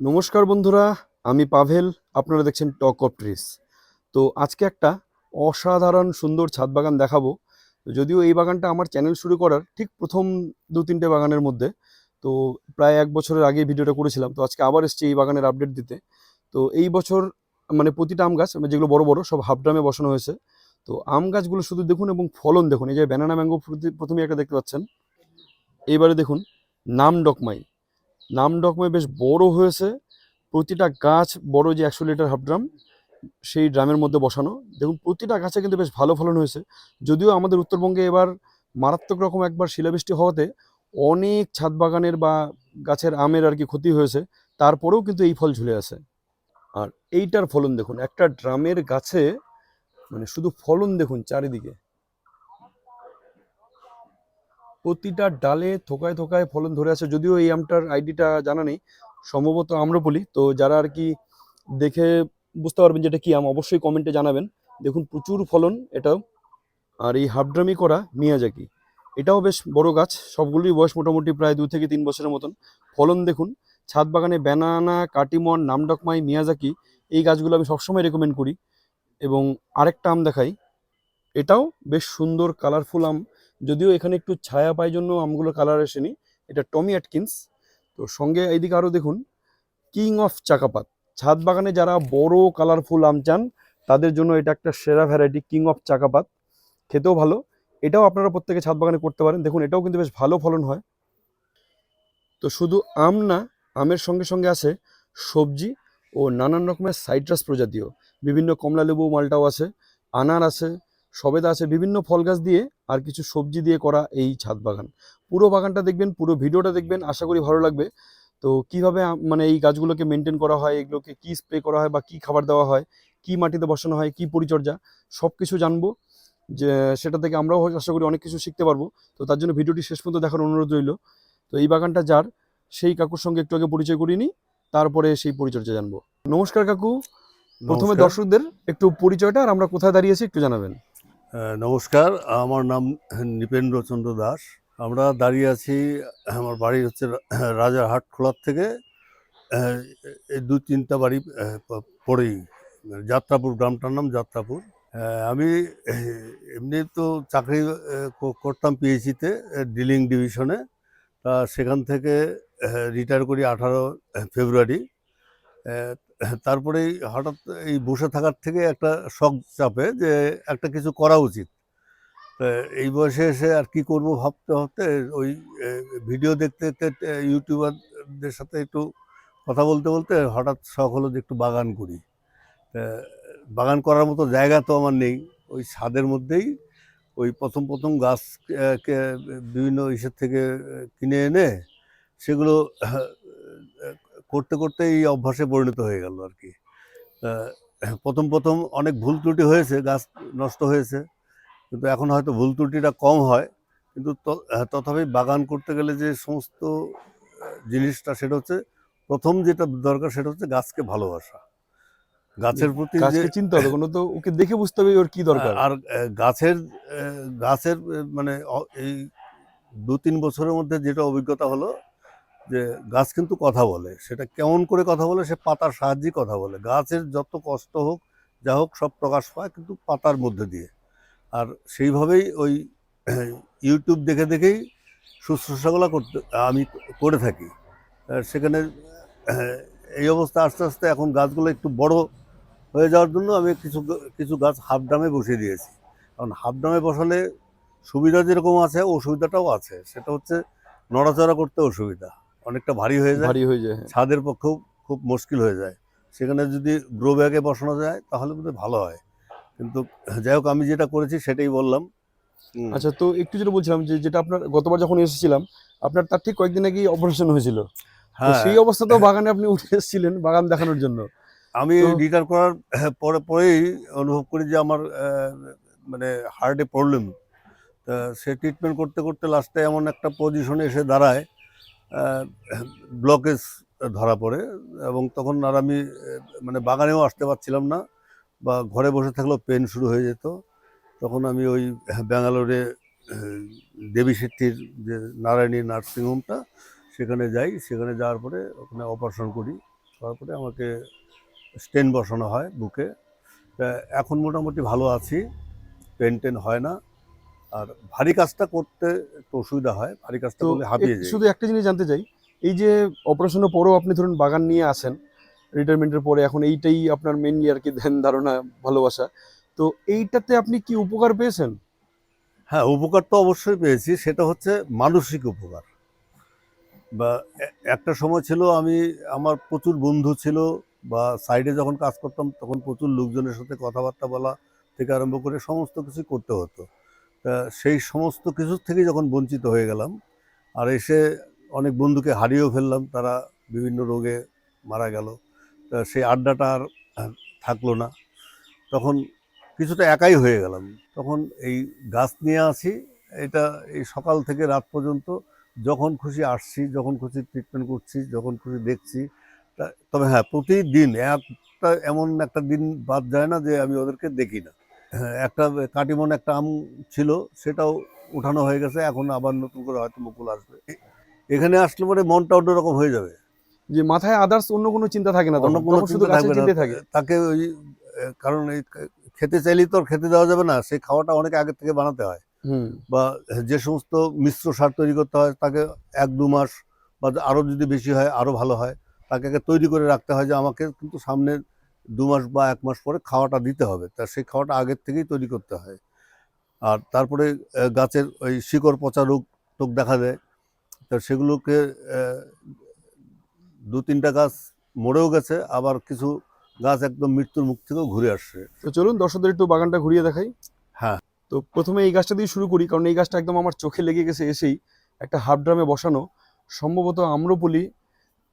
নমস্কার বন্ধুরা, আমি পাভেল, আপনারা দেখছেন টক অফ ট্রিস তো আজকে একটা অসাধারণ সুন্দর ছাদ বাগান দেখাবো। যদিও এই বাগানটা আমার চ্যানেল শুরু করার ঠিক প্রথম দু তিনটে বাগানের মধ্যে, তো প্রায় এক বছরের আগে ভিডিওটা করেছিলাম, তো আজকে আবার এসেছি এই বাগানের আপডেট দিতে। তো এই বছর মানে প্রতিটা আম গাছ মানে যেগুলো বড় বড়, সব হাফ ড্রামে বসানো হয়েছে। তো আম গাছগুলো শুধু দেখুন এবং ফলন দেখুন, এই যে ব্যানানা ম্যাঙ্গো প্রথমে একটা দেখতে পাচ্ছেন। এইবারে দেখুন নাম ডকমাই নাম ডকমাই বেশ বড় হয়েছে। প্রতিটা গাছ বড় যে একশো লিটার হাফ ড্রাম, সেই ড্রামের মধ্যে বসানো। দেখুন, প্রতিটা গাছে কিন্তু বেশ ভালো ফলন হয়েছে। যদিও আমাদের উত্তরবঙ্গে এবার মারাত্মক রকম একবার শিলাবৃষ্টি হওয়াতে অনেক ছাদ বাগানের বা গাছের আমের আর কি ক্ষতি হয়েছে, তারপরেও কিন্তু এই ফল ঝুলে আছে। আর এইটার ফলন দেখুন, একটা ড্রামের গাছে মানে শুধু ফলন দেখুন চারিদিকে। প্রতিটা ডালে থোকায় থোকায় ফলন ধরে আছে, যদিও এই আমটার আইডিটা জানা নেই। সম্ভবত আম্রপলি তো যারা আর কি দেখে বুঝতে পারবেন যে এটা কি আম, অবশ্যই কমেন্টে জানাবেন। দেখুন, প্রচুর ফলন এটাও। আর এই হাফড্রামি করা মিয়াজাকি। এটাও বেশ বড় গাছ, সবগুলোই বয়স মোটামুটি প্রায় দু থেকে তিন বছরের মতন। ফলন দেখুন, ছাদ বাগানে ব্যানানা, কাটিমন, নামডকমাই, মিয়াজাকি, এই গাছগুলো আমি সবসময় রেকমেন্ড করি। এবং আরেকটা আম দেখাই। এটাও বেশ সুন্দর কালারফুল আম। যদিও এখানে একটু ছায়া পাই জন্য আমগুলো কালার আসেনি। এটা টমি অ্যাটকিন্স তো সঙ্গে এইদিকে আরও দেখুন কিং অফ চাকাপাত ছাদ বাগানে যারা বড় কালারফুল আম চান, তাদের জন্য এটা একটা সেরা ভ্যারাইটি কিং অফ চাকাপাত খেতেও ভালো। এটাও আপনারা প্রত্যেকে ছাদ বাগানে করতে পারেন। দেখুন, এটাও কিন্তু বেশ ভালো ফলন হয়। তো শুধু আম না, আমের সঙ্গে সঙ্গে আছে সবজি ও নানান রকমের সাইট্রাস প্রজাতিও বিভিন্ন কমলা লেবু মালটাও আছে, আনার আছে সবেদা আছে বিভিন্ন ফল গাছ দিয়ে আর কিছু সবজি দিয়ে করা এই ছাদ বাগান। পুরো বাগানটা দেখবেন পুরো ভিডিওটা দেখবেন আশা করি ভালো লাগবে। তো কীভাবে মানে এই গাছগুলোকে মেনটেন করা হয় এগুলোকে কি স্প্রে করা হয় বা কি খাবার দেওয়া হয় কি মাটিতে বসানো হয় কি পরিচর্যা সব কিছু জানব। যে সেটা থেকে আমরাও আশা করি অনেক কিছু শিখতে পারব। তো তার জন্য ভিডিওটি শেষ পর্যন্ত দেখার অনুরোধ রইল। তো এই বাগানটা যার সেই কাকুর সঙ্গে একটু আগে পরিচয় করিয়ে নিই তারপরে সেই পরিচর্যা জানব। নমস্কার কাকু। প্রথমে দর্শকদের একটু পরিচয়টা আর আমরা কোথায় দাঁড়িয়েছি একটু জানাবেন। নমস্কার আমার নাম নৃপেন্দ্র চন্দ্র দাস। আমরা দাঁড়িয়ে আছি আমার বাড়ি হচ্ছে রা- রাজারহাট খোলার থেকে এই দু তিনটা বাড়ি আহ, প- পরেই যাত্রাপুর গ্রামটার নাম যাত্রাপুর। আমি এমনি তো চাকরি করতাম পিএইচিতে ডিলিং ডিভিশনে। তা সেখান থেকে রিটায়ার করি আঠারো ফেব্রুয়ারি। আহ, তারপরেই হঠাৎ এই বসে থাকার থেকে একটা শখ চাপে যে একটা কিছু করা উচিত। এই বয়সে এসে আর কি করব ভাবতে ভাবতে ওই ভিডিও দেখতে দেখতে ইউটিউবারদের সাথে একটু কথা বলতে বলতে হঠাৎ শখ হলো যে একটু বাগান করি। বাগান করার মতো জায়গা তো আমার নেই। ওই ছাদের মধ্যেই ওই প্রথম প্রথম গাছ বিভিন্ন ইসের থেকে কিনে এনে সেগুলো করতে করতে এই অভ্যাসে পরিণত হয়ে গেল আর কি। প্রথম প্রথম অনেক ভুল ত্রুটি হয়েছে গাছ নষ্ট হয়েছে কিন্তু এখন হয়তো ভুল ত্রুটিটা কম হয়। কিন্তু তথাপি বাগান করতে গেলে যে সমস্ত জিনিসটা সেটা হচ্ছে প্রথম যেটা দরকার সেটা হচ্ছে গাছকে ভালোবাসা। গাছের প্রতি যে চিনতে হবে কোনো তো ওকে দেখে বুঝতে হবে ওর কি দরকার। আর গাছের গাছের মানে এই দু তিন বছরের মধ্যে যেটা অভিজ্ঞতা হলো যে গাছ কিন্তু কথা বলে, সেটা কেমন করে কথা বলে, সে পাতার সাহায্যে কথা বলে। গাছের যত কষ্ট হোক, যা হোক সব প্রকাশ পায় কিন্তু পাতার মধ্যে দিয়ে। আর সেইভাবেই ওই ইউটিউব দেখে দেখেই শুশ্রূষাগুলো করতে, আমি করে থাকি। সেখানে এই অবস্থা আস্তে আস্তে এখন গাছগুলো একটু বড় হয়ে যাওয়ার জন্য আমি কিছু কিছু গাছ হাফ ডামে বসিয়ে দিয়েছি। কারণ হাফ ডামে বসালে সুবিধা যেরকম আছে, অসুবিধাটাও আছে। সেটা হচ্ছে নড়াচড়া করতে অসুবিধা। অনেকটা ভারী হয়ে যায়। ভারী হয়ে যায় হ্যাঁ। ছাদের পক্ষেও খুব মুশকিল হয়ে যায়। সেখানে যদি গ্রো ব্যাগে বসানো যায় তাহলে বোধহয় ভালো হয়। কিন্তু যাই হোক আমি যেটা করেছি সেটাই বললাম। আচ্ছা তো একটু যেটা বলছিলাম যে যেটা আপনার গতবার যখন এসেছিলাম আপনার তার ঠিক কয়েকদিন আগেই অপারেশন হয়েছিল। হ্যাঁ। সেই অবস্থাতেও বাগানে আপনি উঠে এসেছিলেন বাগান দেখানোর জন্য। আমি রিটায়ার করার পরে পরেই অনুভব করি যে আমার মানে হার্টে প্রবলেম তা সে ট্রিটমেন্ট করতে করতে লাস্টে এমন একটা পজিশনে এসে দাঁড়ায় ব্লকেজ ধরা পড়ে এবং তখন আর আমি মানে বাগানেও আসতে পারছিলাম না বা ঘরে বসে থাকলেও পেন শুরু হয়ে যেত। তখন আমি ওই ব্যাঙ্গালোরে দেবী শেট্টির যে নারায়ণী নার্সিংহোমটা সেখানে যাই। সেখানে যাওয়ার পরে ওখানে অপারেশন করি। তারপরে আমাকে স্টেন বসানো হয় বুকে। এখন মোটামুটি ভালো আছি, পেন টেন হয় না। আর ভারী কাজটা করতে একটু অসুবিধা হয় ভারী কাজটা করলে হাঁপিয়ে যাই। শুধু একটা জিনিস জানতে চাই এই যে অপারেশনের পরেও আপনি ধরুন বাগান নিয়ে আসেন রিটায়ারমেন্টের পরে এখন এইটাই আপনার মেনলি আর কি ধ্যান ধারণা ভালোবাসা তো এইটাতে আপনি কি উপকার পেয়েছেন? হ্যাঁ উপকার তো অবশ্যই পেয়েছি সেটা হচ্ছে মানসিক উপকার। বা একটা সময় ছিল আমি আমার প্রচুর বন্ধু ছিল বা সাইডে যখন কাজ করতাম তখন প্রচুর লোকজনের সাথে কথাবার্তা বলা থেকে আরম্ভ করে সমস্ত কিছু করতে হতো। সেই সমস্ত কিছুর থেকে যখন বঞ্চিত হয়ে গেলাম, আর এসে অনেক বন্ধুকে হারিয়েও ফেললাম, তারা বিভিন্ন রোগে মারা গেল সেই আড্ডাটা আর থাকল না। তখন কিছুটা একাই হয়ে গেলাম। তখন এই গাছ নিয়ে আসি, এটা এই সকাল থেকে রাত পর্যন্ত যখন খুশি আসছি, যখন খুশি ট্রিটমেন্ট করছি, যখন খুশি দেখছি তবে হ্যাঁ প্রতিদিন একটা এমন একটা দিন বাদ যায় না যে আমি ওদেরকে দেখি না। একটা কাটিমন একটা আম ছিল সেটাও উঠানো হয়ে গেছে এখন আবার নতুন করে হয়তো মুকুল আসবে। এখানে আসলে পরে মনটা অন্যরকম হয়ে যাবে। যে মাথায় আদার্স অন্য কোনো চিন্তা থাকে না অন্য কোনো শুধু চিন্তা থাকে। তাকে ওই কারণ এই খেতে চাইলেই তো আর খেতে দেওয়া যাবে না সেই খাওয়াটা অনেক আগে থেকে বানাতে হয়। হুম। বা যে সমস্ত মিশ্র সার তৈরি করতে হয় তাকে এক দু মাস বা আরও যদি বেশি হয় আরও ভালো হয় তাকে তৈরি করে রাখতে হয় যে আমাকে কিন্তু সামনে দু মাস বা এক মাস পরে খাওয়াটা দিতে হবে। তা সেই খাওয়াটা আগের থেকেই তৈরি করতে হয়। আর তারপরে গাছের ওই শিকড় পচা রোগ টোক দেখা দেয়। তা সেগুলোকে দু তিনটা গাছ মরেও গেছে আবার কিছু গাছ একদম মৃত্যুর মুখ থেকেও ঘুরে আসছে। তো চলুন দর্শকদের একটু বাগানটা ঘুরিয়ে দেখাই। হ্যাঁ। তো প্রথমে এই গাছটা দিয়ে শুরু করি কারণ এই গাছটা একদম আমার চোখে লেগে গেছে এসেই। একটা হাফ ড্রামে বসানো সম্ভবত আম্রপলি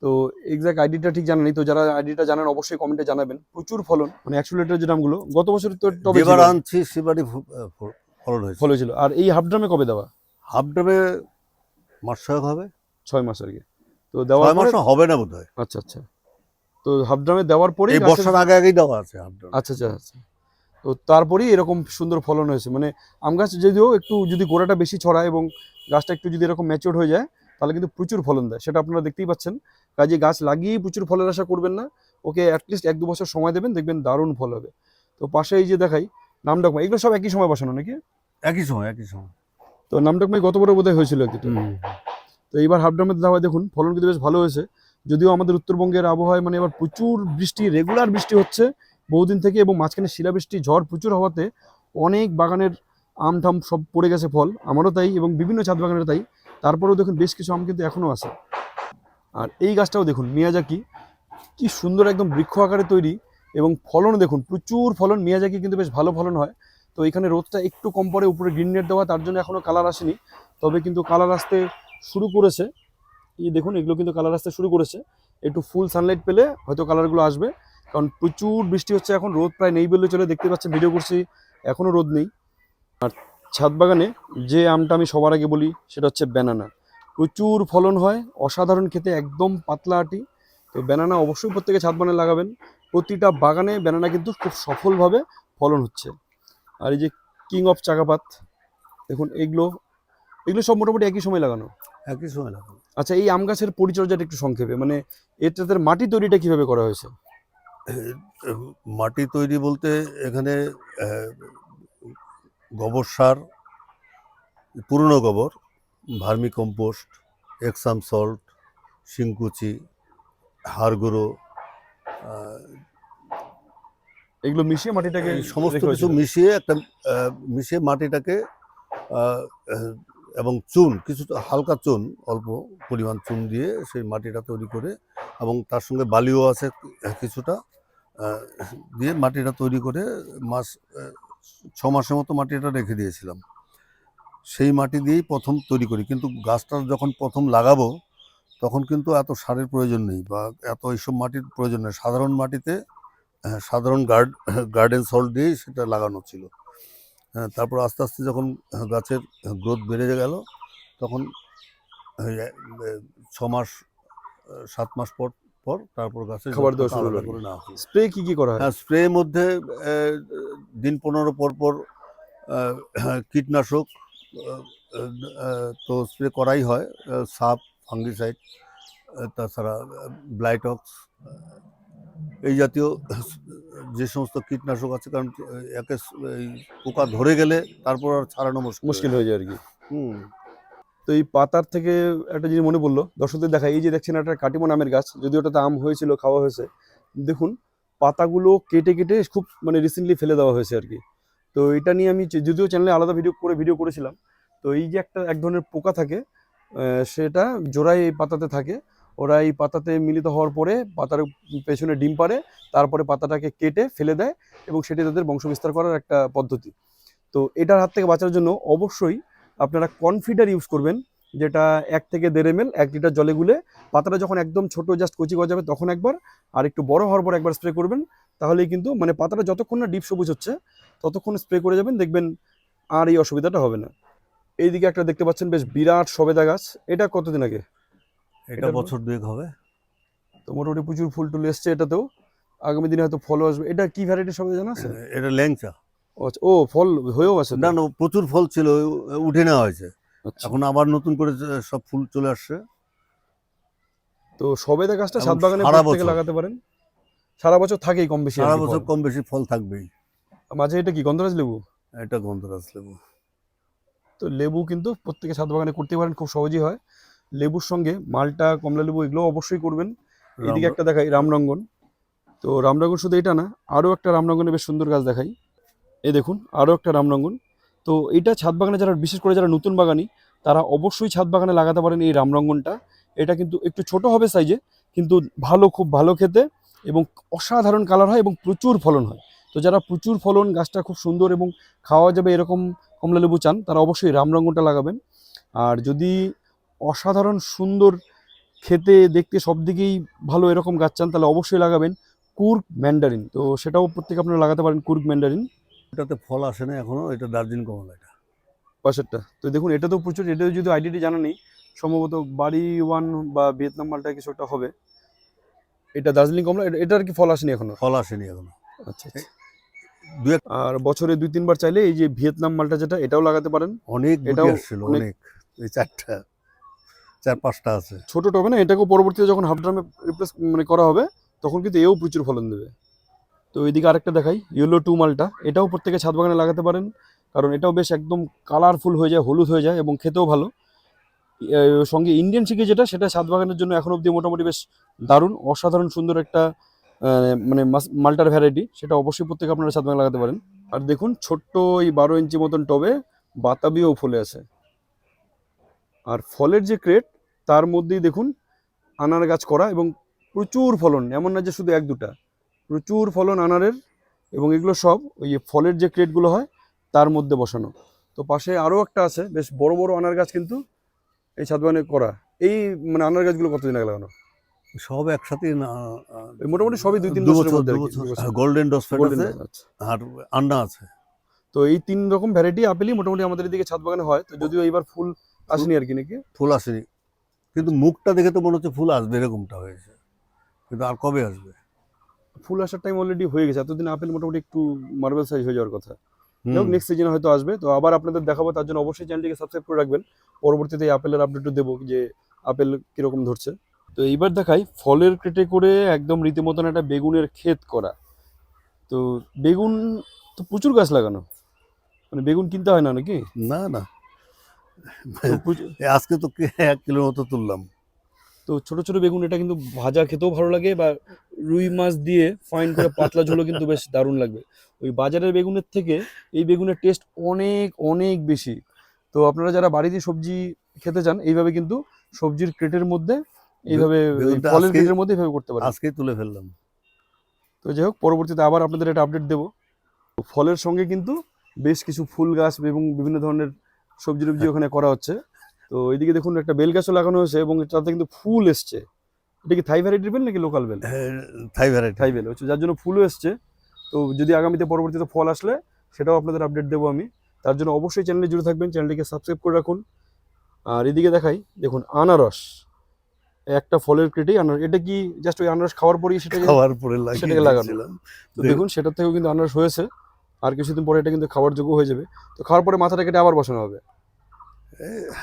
তো এক্সাক্ট আইডিটা ঠিক জানা নেই তো যারা আইডিটা জানেন অবশ্যই কমেন্টে জানাবেন। প্রচুর ফলন মানে একশো লিটার যে ড্রামগুলো গত বছর তো টবে ছিল, আনছি সেবারই ফলন হয়েছে। ফল হয়েছিল। আর এই হাফ ড্রামে কবে দেওয়া? হাফ ড্রামে মাস ছয়েক হবে। ছয় মাস আর কি তো ছয় পরে হবে না বোধ হয় আচ্ছা আচ্ছা। তো হাফ ড্রামে দেওয়ার পরেই এই বর্ষার আগে আগেই দেওয়া আছে হাফ ড্রাম আচ্ছা আচ্ছা আচ্ছা। তো তারপরেই এরকম সুন্দর ফলন হয়েছে। মানে আম গাছ যদিও একটু যদি গোড়াটা বেশি ছড়ায় এবং গাছটা একটু যদি এরকম ম্যাচিওর হয়ে যায় তাহলে কিন্তু প্রচুর ফলন দেয়। সেটা আপনারা দেখতেই পাচ্ছেন। কাজে গাছ লাগিয়েই প্রচুর ফলের আশা করবেন না ওকে অ্যাটলিস্ট এক দু বছর সময় দেবেন দেখবেন দারুণ ফল হবে। তো পাশে এই যে দেখাই নামডকমা এগুলো সব একই সময় বসানো নাকি? একই সময় একই সময়। তো নামডকমাই গত বড় বোধহয় হয়েছিল একটু তো এইবার হাফ ড্রামের দাওয়া দেখুন ফলন কিন্তু বেশ ভালো হয়েছে। যদিও আমাদের উত্তরবঙ্গের আবহাওয়ায় মানে এবার প্রচুর বৃষ্টি রেগুলার বৃষ্টি হচ্ছে। বহুদিন থেকে এবং মাঝখানে শিলাবৃষ্টি ঝড় প্রচুর হওয়াতে অনেক বাগানের আম টাম সব পড়ে গেছে ফল। আমারও তাই এবং বিভিন্ন ছাদ বাগানের তাই। তারপরেও দেখুন বেশ কিছু আম কিন্তু এখনও আছে। আর এই গাছটাও দেখুন, মিয়াজাকি, কি সুন্দর একদম বৃক্ষ আকারে তৈরি এবং ফলন দেখুন, প্রচুর ফলন, মিয়াজাকি কিন্তু বেশ ভালো ফলন হয়। তো এখানে রোদটা একটু কম পরে উপরে গ্রিন নেট দেওয়া, তার জন্য এখনও কালার আসেনি। তবে কিন্তু কালার আসতে শুরু করেছে। এই দেখুন, এগুলো কিন্তু কালার আসতে শুরু করেছে। একটু ফুল সানলাইট পেলে হয়তো কালারগুলো আসবে। কারণ প্রচুর বৃষ্টি হচ্ছে এখন, রোদ প্রায় নেই বললে চলে, দেখতে পাচ্ছেন ভিডিও করছি এখনও রোদ নেই। আর ছাদ বাগানে যে আমটা আমি সবার আগে বলি, সেটা হচ্ছে ব্যানানা প্রচুর ফলন হয় অসাধারণ খেতে একদম পাতলা আটি। তো ব্যানানা অবশ্যই প্রত্যেকে ছাদ বাগানে লাগাবেন। প্রতিটা বাগানে ব্যানানা কিন্তু খুব সফলভাবে ফলন হচ্ছে। আর এই যে কিং অফ চাকাপাত দেখুন এগুলো এগুলো সব মোটামুটি একই সময় লাগানো? একই সময় লাগানো। আচ্ছা এই আম গাছের পরিচর্যাটা একটু সংক্ষেপে মানে এটাতে মাটি তৈরিটা কীভাবে করা হয়েছে? মাটি তৈরি বলতে এখানে গোবর সার পুরনো গোবর ভার্মি কম্পোস্ট এক্সাম সল্ট শিংকুচি হাড়গুঁড়ো এগুলো মিশিয়ে মাটিটাকে সমস্ত কিছু মিশিয়ে একটা মিশিয়ে মাটিটাকে এবং চুন কিছু হালকা চুন অল্প পরিমাণ চুন দিয়ে সেই মাটিটা তৈরি করে এবং তার সঙ্গে বালিও আছে কিছুটা দিয়ে মাটিটা তৈরি করে মাস ছ মাসের মতো মাটিটা রেখে দিয়েছিলাম। সেই মাটি দিয়েই প্রথম তৈরি করি। কিন্তু গাছটা যখন প্রথম লাগাবো তখন কিন্তু এত সারের প্রয়োজন নেই বা এত এইসব মাটির প্রয়োজন নেই। সাধারণ মাটিতে আহ, সাধারণ গার্ড গার্ডেন সল্ট দিয়েই সেটা লাগানো ছিল। হ্যাঁ তারপর আস্তে আস্তে যখন গাছের গ্রোথ বেড়ে গেল তখন ছ মাস সাত মাস পর পর তারপর গাছের খাবার দেওয়া শুরু করে হলো। স্প্রে কি কি করা হয়? হ্যাঁ স্প্রের মধ্যে দিন পনেরো পর পর কীটনাশক আহ, আহ, তো স্প্রে করাই হয় সাপ ফাঙ্গিসাইড তাছাড়া ব্লাইটক্স এই জাতীয় যে সমস্ত কীটনাশক আছে কারণ একে এই পোকা ধরে গেলে তারপর আর ছাড়ানো মুশকিল মুশকিল হয়ে যায় আর কি। হুম। তো এই পাতার থেকে একটা জিনিস মনে পড়ল দর্শকদের দেখা এই যে দেখছেন একটা কাটিমো নামের গাছ যদি ওটাতে আম হয়েছিল খাওয়া হয়েছে দেখুন পাতাগুলো কেটে কেটে খুব মানে রিসেন্টলি ফেলে দেওয়া হয়েছে আর কি। তো এটা নিয়ে আমি যদিও চ্যানেলে আলাদা ভিডিও করে ভিডিও করেছিলাম, তো এই যে একটা, এক ধরনের পোকা থাকে সেটা জোড়ায় এই পাতাতে থাকে। ওরা এই পাতাতে মিলিত হওয়ার পরে পাতার পেছনে ডিম পারে তারপরে পাতাটাকে কেটে ফেলে দেয় এবং সেটি তাদের বংশবিস্তার করার একটা পদ্ধতি। তো এটার হাত থেকে বাঁচার জন্য অবশ্যই আপনারা কনফিডার ইউজ করবেন, যেটা এক থেকে দেড় এম এক লিটার জলে গুলে পাতাটা যখন একদম ছোট জাস্ট কচি গজাবে তখন একবার, আর একটু বড় হওয়ার পর একবার স্প্রে করবেন, তাহলেই কিন্তু মানে পাতাটা যতক্ষণ না ডিপ সবুজ হচ্ছে ততক্ষণ স্প্রে করে যাবেন দেখবেন আর এই অসুবিধাটা হবে না। এইদিকে একটা দেখতে পাচ্ছেন বেশ বিরাট সবেদা গাছ। এটা কতদিন আগে? এটা বছর দুয়েক হবে। তো মোটামুটি প্রচুর ফুল টুল এসছে এটাতেও। আগামী দিনে হয়তো ফলও আসবে। এটা কি ভ্যারাইটির সবেদা জানা আছে? এটা ল্যাংচা। ও আচ্ছা, ও ফল হয়েও আছে? না না প্রচুর ফল ছিল উঠে নেওয়া হয়েছে। আচ্ছা। এখন আবার নতুন করে সব ফুল চলে আসছে। তো সবেদা গাছটা ছাদ বাগানে। লাগাতে পারেন। সারা বছর থাকেই কম বেশি সারা বছর কম বেশি ফল থাকবেই। মাঝে এটা কি গন্ধরাজ লেবু? এটা গন্ধরাজ লেবু। তো লেবু কিন্তু প্রত্যেকে ছাদ বাগানে করতে পারেন খুব সহজেই হয়। লেবুর সঙ্গে মালটা কমলা লেবু এগুলো অবশ্যই করবেন। এদিকে একটা দেখাই রামরঙ্গন। তো রামরঙ্গন শুধু এটা না আরও একটা রামরঙ্গনের বেশ সুন্দর গাছ দেখাই। এ দেখুন আরও একটা রামরঙ্গন। তো এটা ছাদ বাগানে যারা বিশেষ করে যারা নতুন বাগানি তারা অবশ্যই ছাদ বাগানে লাগাতে পারেন এই রামরঙ্গনটা। এটা কিন্তু একটু ছোট হবে সাইজে কিন্তু ভালো খুব ভালো খেতে এবং অসাধারণ কালার হয় এবং প্রচুর ফলন হয়। তো যারা প্রচুর ফলন গাছটা খুব সুন্দর এবং খাওয়া যাবে এরকম কমলা লেবু চান তারা অবশ্যই রামরঙ্গনটা লাগাবেন। আর যদি অসাধারণ সুন্দর খেতে দেখতে সব দিকেই ভালো এরকম গাছ চান তাহলে অবশ্যই লাগাবেন কুর্ক ম্যান্ডারিন। তো সেটাও প্রত্যেকে আপনারা লাগাতে পারেন কুর্ক ম্যান্ডারিন। এটাতে ফল আসে না এখনও এটা দার্জিলিং কমলা এটা। পাশেরটা। তো দেখুন এটা তো প্রচুর এটা যদি আইডিটি জানা নেই সম্ভবত বাড়ি ওয়ান বা ভিয়েতনাম মালটা কিছু একটা হবে। এটা দার্জিলিং কমলা এটা- এটার কি ফল আসেনি এখনও? ফল আসেনি এখনও। আচ্ছা আচ্ছা। আর বছরে দুই তিনবার চাইলে এই যে ভিয়েতনাম মালটা যেটা এটাও লাগাতে পারেন। অনেক এটাও আসছিল অনেক- এই চারটা চার পাঁচটা আছে। ছোট টবে না এটাকেও পরবর্তীতে যখন হাফ ড্রামে রিপ্লেস মানে করা হবে তখন কিন্তু এও প্রচুর ফলন দেবে। তো এইদিকে আরেকটা দেখাই ইয়েলো টু মালটা। এটাও প্রত্যেকে ছাদ বাগানে লাগাতে পারেন কারণ এটাও বেশ একদম কালারফুল হয়ে যায় হলুদ হয়ে যায় এবং খেতেও ভালো। সঙ্গে ইন্ডিয়ান শিখে যেটা সেটা ছাদ বাগানের জন্য এখন অবধি মোটামুটি বেশ দারুণ অসাধারণ সুন্দর একটা মানে মালটার ভ্যারাইটি সেটা অবশ্যই প্রত্যেকে আপনারা ছাদ বাগানে লাগাতে পারেন। আর দেখুন, ছোট্ট এই বারো ইঞ্চি মতন টবে বাতাবিও ফলে আছে। আর ফলের যে ক্রেট তার মধ্যেই দেখুন, আনার গাছ করা এবং প্রচুর ফলন, এমন না যে শুধু এক দুটা, প্রচুর ফলন আনারের এবং এগুলো সব ওই ফলের যে ক্রেটগুলো হয়, তার মধ্যে বসানো। তো পাশে আরও একটা আছে, বেশ বড় বড় আনার গাছ কিন্তু এই ছাদ করা। এই মানে আনার গাছগুলো কতদিন আগে লাগানো? সব একসাথে মোটামুটি সবই দুই তিন বছরের মধ্যে। গোল্ডেন ডসফেট আছে আচ্ছা। আর আন্না আছে। তো এই তিন রকম ভ্যারাইটি আপেলই মোটামুটি আমাদের এদিকে ছাদ বাগানে হয়। তো যদিও এইবার ফুল আসেনি আর কি নাকি? ফুল আসেনি। কিন্তু মুখটা দেখে তো মনে হচ্ছে ফুল আসবে এরকমটা হয়েছে। কিন্তু আর কবে আসবে? ফুল আসার টাইম অলরেডি হয়ে গেছে। এতদিন আপেল মোটামুটি একটু মার্বেল সাইজ হয়ে যাওয়ার কথা। যাই নেক্সট সিজনে হয়তো আসবে। তো আবার আপনাদের দেখাবো তার জন্য অবশ্যই চ্যানেলটিকে সাবস্ক্রাইব করে রাখবেন। পরবর্তীতে এই আপেলের আপডেটও দেবো যে আপেল কীরকম ধরছে। তো এইবার দেখাই ফলের ক্রেটে করে একদম রীতিমতন একটা বেগুনের ক্ষেত করা। তো বেগুন তো প্রচুর গাছ লাগানো। মানে বেগুন কিনতে হয় না নাকি? না না। আজকে তো এক কিলোর মতো তুললাম। তো ছোট ছোট বেগুন এটা কিন্তু ভাজা খেতেও ভালো লাগে বা রুই মাছ দিয়ে ফাইন করে পাতলা ঝোলও কিন্তু বেশ দারুণ লাগবে। ওই বাজারের বেগুনের থেকে এই বেগুনের টেস্ট অনেক অনেক বেশি। তো আপনারা যারা বাড়িতে সবজি খেতে চান এইভাবে কিন্তু সবজির ক্রেটের মধ্যে এইভাবে এই ফলের মধ্যে এইভাবে করতে পারেন। আজকেই তুলে ফেললাম। তো যাই হোক পরবর্তীতে আবার আপনাদের এটা আপডেট দেবো। তো ফলের সঙ্গে কিন্তু বেশ কিছু ফুল গাছ এবং বিভিন্ন ধরনের সবজি টবজি ওখানে করা হচ্ছে। তো এইদিকে দেখুন একটা বেল গাছও লাগানো হয়েছে এবং তাতে কিন্তু ফুল এসছে। এটা কি থাই ভ্যারাইটির বেল নাকি লোকাল বেল? থাই ভ্যারাইটি থাই বেল হচ্ছে যার জন্য ফুলও এসছে। তো যদি আগামীতে পরবর্তীতে ফল আসলে সেটাও আপনাদের আপডেট দেবো আমি। তার জন্য অবশ্যই চ্যানেলে জুড়ে থাকবেন চ্যানেলটিকে সাবস্ক্রাইব করে রাখুন। আর এদিকে দেখাই দেখুন আনারস। একটা ফলের ক্রেটেই আনারস এটা কি জাস্ট ওই আনারস খাওয়ার পরেই সেটাকে খাওয়ার পরে সেটাকে লাগানো। তো দেখুন সেটার থেকেও কিন্তু আনারস হয়েছে আর কিছুদিন পরে এটা কিন্তু খাওয়ার যোগ্য হয়ে যাবে। তো খাওয়ার পরে মাথাটা কেটে আবার বসানো হবে।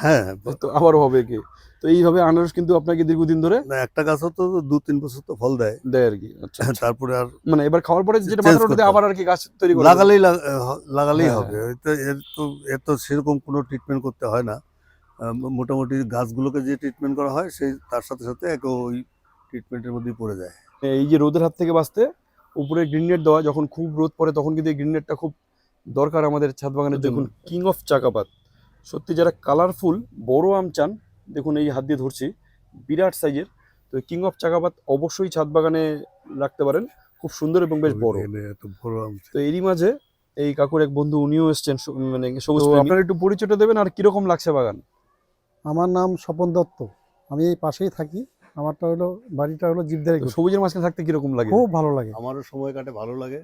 হ্যাঁ তো আবারও হবে কি? তো এইভাবে আনারস কিন্তু আপনাকে দীর্ঘদিন ধরে না একটা গাছও তো দু তিন বছর তো ফল দেয়। দেয় আর কি আচ্ছা আচ্ছা। তারপরে আর মানে এবার খাওয়ার পরে যেটা মাথার করতে আবার আর কি গাছ তৈরি করে লাগালেই লাগালেই হ্যাঁ, হবে। তো এর তো এর তো সেরকম কোনো ট্রিটমেন্ট করতে হয় না। মোটামুটি গাছগুলোকে যে ট্রিটমেন্ট করা হয় সেই তার সাথে সাথে এক ওই ট্রিটমেন্টের মধ্যেই পড়ে যায়। এই যে রোদের হাত থেকে বাঁচতে উপরে গ্রিন নেট দেওয়া যখন খুব রোদ পড়ে তখন কিন্তু এই গ্রিন নেটটা খুব দরকার আমাদের ছাদ বাগানের দেখুন কিং অফ চাকাপাত। সত্যি যারা কালারফুল বড় আম চান দেখুন এই হাত দিয়ে ধরছি বিরাট সাইজের তো কিং অফ চাকাপাত অবশ্যই ছাদ বাগানে রাখতে পারেন। খুব সুন্দর এবং বেশ বড়। এত বড় আম তো এরই মাঝে এই কাকুর এক বন্ধু উনিও এসছেন মানে সবুজ। আপনার একটু পরিচয়টা দেবেন আর কীরকম লাগছে বাগান? আমার নাম স্বপন দত্ত। আমি এই পাশেই থাকি। আমারটা হলো বাড়িটা হলো জীবদারি সবুজের মাঝখানে থাকতে কীরকম লাগে? খুব ভালো লাগে। আমারও সময় কাটে ভালো লাগে।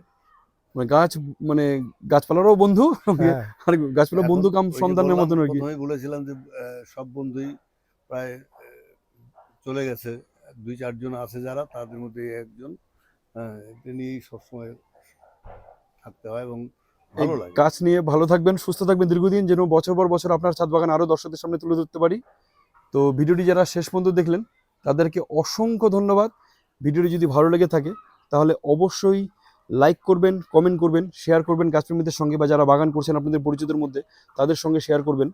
মানে গাছ মানে গাছপালারও বন্ধু? হ্যাঁ। আর গাছপালা বন্ধু কাম সন্তানের মতন আর কি। বলেছিলাম যে সব বন্ধুই প্রায় চলে গেছে। দুই চারজন আছে যারা তাদের মধ্যে একজন নিয়েই সবসময় থাকতে হয় এবং ভালো লাগে। গাছ নিয়ে ভালো থাকবেন সুস্থ থাকবেন দীর্ঘদিন যেন বছর পর বছর আপনার ছাদ বাগান আরও দর্শকদের সামনে তুলে ধরতে পারি। তো ভিডিওটি যারা শেষ পর্যন্ত দেখলেন তাদেরকে অসংখ্য ধন্যবাদ। ভিডিওটি যদি ভালো লেগে থাকে তাহলে অবশ্যই লাইক করবেন কমেন্ট করবেন শেয়ার করবেন গাছপ্রেমীদের সঙ্গে বা যারা বাগান করছেন আপনাদের পরিচিতদের মধ্যে তাদের সঙ্গে শেয়ার করবেন।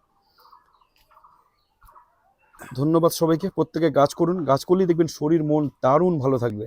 ধন্যবাদ সবাইকে। প্রত্যেকে গাছ করুন গাছ করলেই দেখবেন শরীর মন দারুণ ভালো থাকবে।